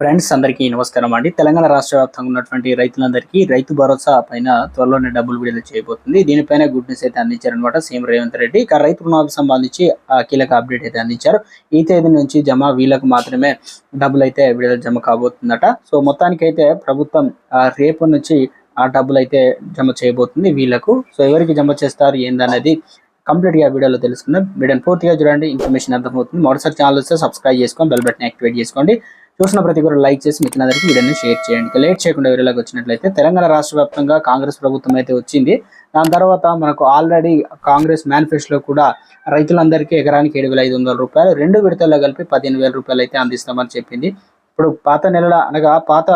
Friends అందరికీ నమస్కారం అండి. తెలంగాణ రాష్ట్ర వ్యాప్తంగా ఉన్నటువంటి రైతులందరికీ రైతు భరోసా పైన త్వరలోనే డబ్బులు విడుదల చేయబోతుంది. దీనిపైన గుడ్ న్యూస్ అయితే అందించారనమాట సీఎం రేవంత్ రెడ్డి. ఇక రైతు రుణాలకు సంబంధించి ఆ కీలక అప్డేట్ అయితే అందించారు. ఈ తేదీ నుంచి జమ వీళ్ళకు మాత్రమే డబ్బులు అయితే విడుదల జమ కాబోతుందట. సో మొత్తానికైతే ప్రభుత్వం ఆ, రేపు నుంచి ఆ డబ్బులు అయితే జమ చేయబోతుంది వీళ్ళకు. సో ఎవరికి జమ చేస్తారు ఏందనేది కంప్లీట్గా వీడియోలో తెలుసుకుందాం. వీడియోని పూర్తిగా చూడండి. ఇన్ఫర్మేషన్ అర్థమవుతుంది. మొదటిసారి ఛానల్ వస్తే సబ్స్క్రైబ్ చేసుకొని బెల్ బటన్ యాక్టివేట్ చేసుకోండి. చూసిన ప్రతి ఒక్కరు లైక్ చేసి మిత్రులందరికీ వీడియోని షేర్ చేయండి. లేట్ చేయకుండా వీడియోలోకి వచ్చినట్లయితే తెలంగాణ రాష్ట్ర వ్యాప్తంగా కాంగ్రెస్ ప్రభుత్వం అయితే వచ్చింది. దాని తర్వాత మనకు ఆల్రెడీ కాంగ్రెస్ మేనిఫెస్టోలో కూడా రైతులందరికీ ఎకరానికి ఏడు వేల ఐదు వందల రూపాయలు రెండు విడతల్లో కలిపి పదిహేను వేల రూపాయలు అయితే అందిస్తామని చెప్పింది. ఇప్పుడు పాత నెలల అనగా పాత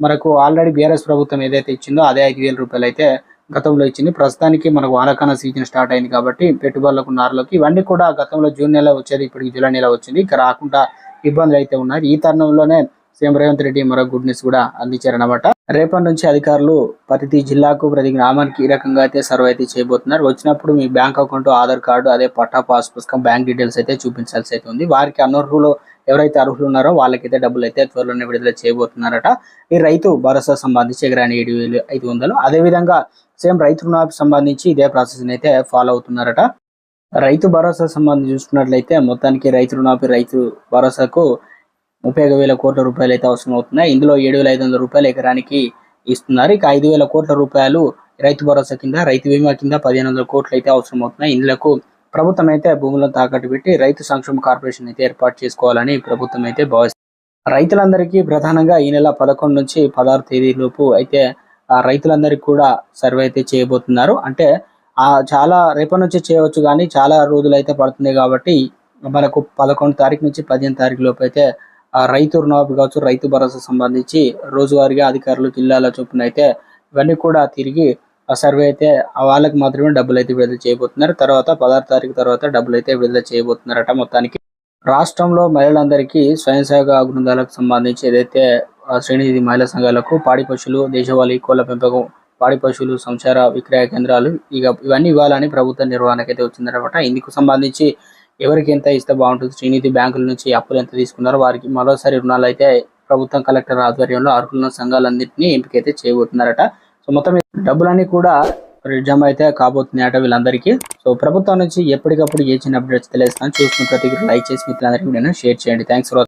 మనకు ఆల్రెడీ బీఆర్ఎస్ ప్రభుత్వం ఏదైతే ఇచ్చిందో అదే ఐదు వేల రూపాయలు అయితే గతంలో ఇచ్చింది. ప్రస్తుతానికి మనకు వానాకాల సీజన్ స్టార్ట్ అయింది కాబట్టి పెట్టుబడులకు నారలోకి ఇవన్నీ కూడా గతంలో జూన్ నెల వచ్చేది ఇప్పటికి జూలై నెల వచ్చింది. ఇక రాకుండా ఇబ్బందులు అయితే ఉన్నాయి. ఈ తరుణంలోనే సీఎం రేవంత్ రెడ్డి మరో గుడ్ న్యూస్ కూడా అందించారన్నమాట. రేపటి నుంచి అధికారులు ప్రతి జిల్లాకు ప్రతి గ్రామానికి ఈ రకంగా అయితే సర్వ్ అయితే చేయబోతున్నారు. వచ్చినప్పుడు మీ బ్యాంక్ అకౌంట్ ఆధార్ కార్డు అదే పట్టా పాస్ పుస్తకం బ్యాంక్ డీటెయిల్స్ అయితే చూపించాల్సి అయితే ఉంది. వారికి అనర్హులు ఎవరైతే అర్హులు ఉన్నారో వాళ్ళకైతే డబ్బులు అయితే త్వరలోనే విడుదల చేయబోతున్నారట. ఈ రైతు భరోసా సంబంధించి ఎకరాని ఏడు వేలు ఐదు వందలు. అదేవిధంగా సేమ్ రైతు రుణాలకు సంబంధించి ఇదే ప్రాసెస్ అయితే ఫాలో అవుతున్నారట. రైతు భరోసా సంబంధించి చూసుకున్నట్లయితే మొత్తానికి రైతు రుణాపి రైతు భరోసాకు ముప్పై ఐదు వేల కోట్ల రూపాయలు అయితే అవసరం అవుతున్నాయి. ఇందులో ఏడు వేల ఐదు వందల రూపాయలు ఎకరానికి ఇస్తున్నారు. ఇక ఐదు వేల కోట్ల రూపాయలు రైతు భరోసా కింద రైతు బీమా కింద పదిహేను వందల కోట్లు అయితే అవసరం అవుతున్నాయి. ఇందులకు ప్రభుత్వం అయితే భూములను తాకట్టు పెట్టి రైతు సంక్షేమ కార్పొరేషన్ అయితే ఏర్పాటు చేసుకోవాలని ప్రభుత్వం అయితే భావిస్తుంది రైతులందరికీ ప్రధానంగా ఈ నెల పదకొండు నుంచి పదహారు తేదీ లోపు అయితే ఆ రైతులందరికీ కూడా సర్వే అయితే చేయబోతున్నారు. అంటే ఆ చాలా రేపటి నుంచి చేయవచ్చు కానీ చాలా రోజులు అయితే పడుతుంది కాబట్టి మనకు పదకొండు తారీఖు నుంచి పదిహేను తారీఖు లోపు అయితే ఆ రైతు రుణమాఫీ కావచ్చు రైతు భరోసా సంబంధించి రోజువారీగా అధికారులు జిల్లాల చొప్పున అయితే ఇవన్నీ కూడా తిరిగి ఆ సర్వే అయితే ఆ వాళ్ళకి మాత్రమే డబ్బులు అయితే విడుదల చేయబోతున్నారు. తర్వాత పదహారు తారీఖు తర్వాత డబ్బులు అయితే విడుదల చేయబోతున్నారట మొత్తానికి. రాష్ట్రంలో మహిళలందరికీ స్వయం సహాయక బృందాలకు సంబంధించి ఏదైతే శ్రేణి మహిళా సంఘాలకు పాడి పశువులు దేశవాళీ కోళ్ళ పెంపకం పాడి పశువులు సంచార విక్రయ కేంద్రాలు ఇక ఇవన్నీ ఇవ్వాలని ప్రభుత్వ నిర్వహణకైతే వచ్చిందనమాట. ఇందుకు సంబంధించి ఎవరికి ఎంత ఇస్తే బాగుంటుంది శ్రీనిధి బ్యాంకుల నుంచి అప్పులు ఎంత తీసుకున్నారో వారికి మరోసారి రుణాలు అయితే ప్రభుత్వం కలెక్టర్ ఆధ్వర్యంలో అర్హులను సంఘాలన్నింటినీ ఎంపికైతే చేయబోతున్నారట. సో మొత్తం డబ్బులన్నీ కూడా జమ అయితే కాబోతున్నాయట వీళ్ళందరికీ. సో ప్రభుత్వం నుంచి ఎప్పటికప్పుడు ఏ చిన్న అప్డేట్స్ తెలియస్తాను చూస్తున్న ప్రతి లైక్ చేసి మిత్రులందరికీ నేను షేర్ చేయండి. Thanks for